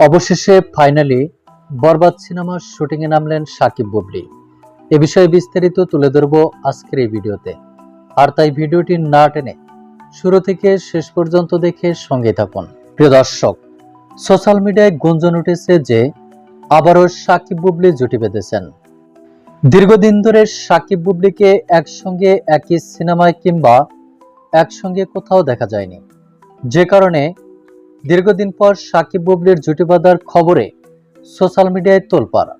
অবশেষে ফাইনালি বরবাদ সিনেমার শুটিংয়ে নামলেন সাকিব বুবলি। এ বিষয়ে বিস্তারিত তুলে ধরবো আজকের এই ভিডিওতে। আর তাই ভিডিওটি না টেনে শুরু থেকে শেষ পর্যন্ত দেখে সঙ্গে থাকুন। প্রিয় দর্শক, সোশ্যাল মিডিয়ায় গুঞ্জন উঠেছে যে আবারও সাকিব বুবলি জুটি বেঁধেছেন। দীর্ঘদিন ধরে সাকিব বুবলিকে একসঙ্গে একই সিনেমায় কিংবা একসঙ্গে কোথাও দেখা যায়নি। যে কারণে দীর্ঘদিন পর সাকিব বুবলির জুটি বাঁধার খবরে সোশ্যাল মিডিয়ায় তোলপাড়।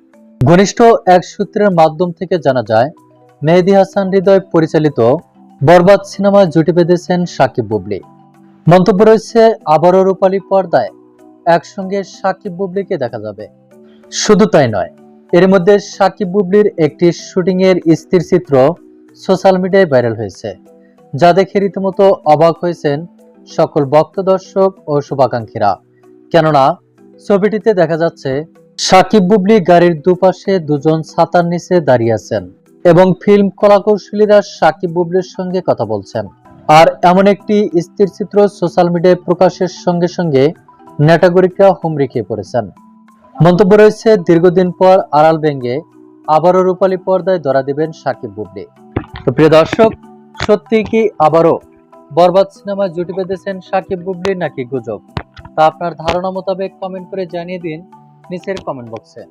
ঘনিষ্ঠ এক সূত্রের মাধ্যম থেকে জানা যায়, মেহেদি হাসান হৃদয় পরিচালিত বরবাদ সিনেমায় জুটি বেঁধেছেন সাকিব বুবলি। মন্তব্য রয়েছে, আবারও রূপালী পর্দায় একসঙ্গে সাকিব বুবলিকে দেখা যাবে। শুধু তাই নয়, এর মধ্যে সাকিব বুবলির একটি শুটিং এর স্থির চিত্র সোশ্যাল মিডিয়ায় ভাইরাল হয়েছে, যা দেখে রীতিমতো অবাক হয়েছেন সকল ভক্ত দর্শক ও শুভাকাঙ্ক্ষীরা। কেননা, ছবিটিতে দেখা যাচ্ছে, সাকিব বুবলি গাড়ির দুপাশে দুজন ছাতার নিচে দাঁড়িয়ে আছেন এবং ফিল্ম কলাকৌশলীরা সাকিব বুবলির সঙ্গে কথা বলছেন। আর এমন একটি স্থির চিত্র সোশ্যাল মিডিয়ায় প্রকাশের সঙ্গে সঙ্গে নেটাগরিকরা হুমড়ি খেয়ে পড়েছেন। মন্তব্য রয়েছে, দীর্ঘদিন পর আড়াল ভেঙ্গে আবারও রূপালী পর্দায় ধরা দিবেন সাকিব বুবলি। তো প্রিয় দর্শক, সত্যি কি আবারও বরবাদ সিনেমায় জুটি বেঁধেছেন সাকিব বুবলি নাকি গুজব? তা আপনার ধারণা মোতাবেক কমেন্ট করে জানিয়ে দিন নিচের কমেন্ট বক্সে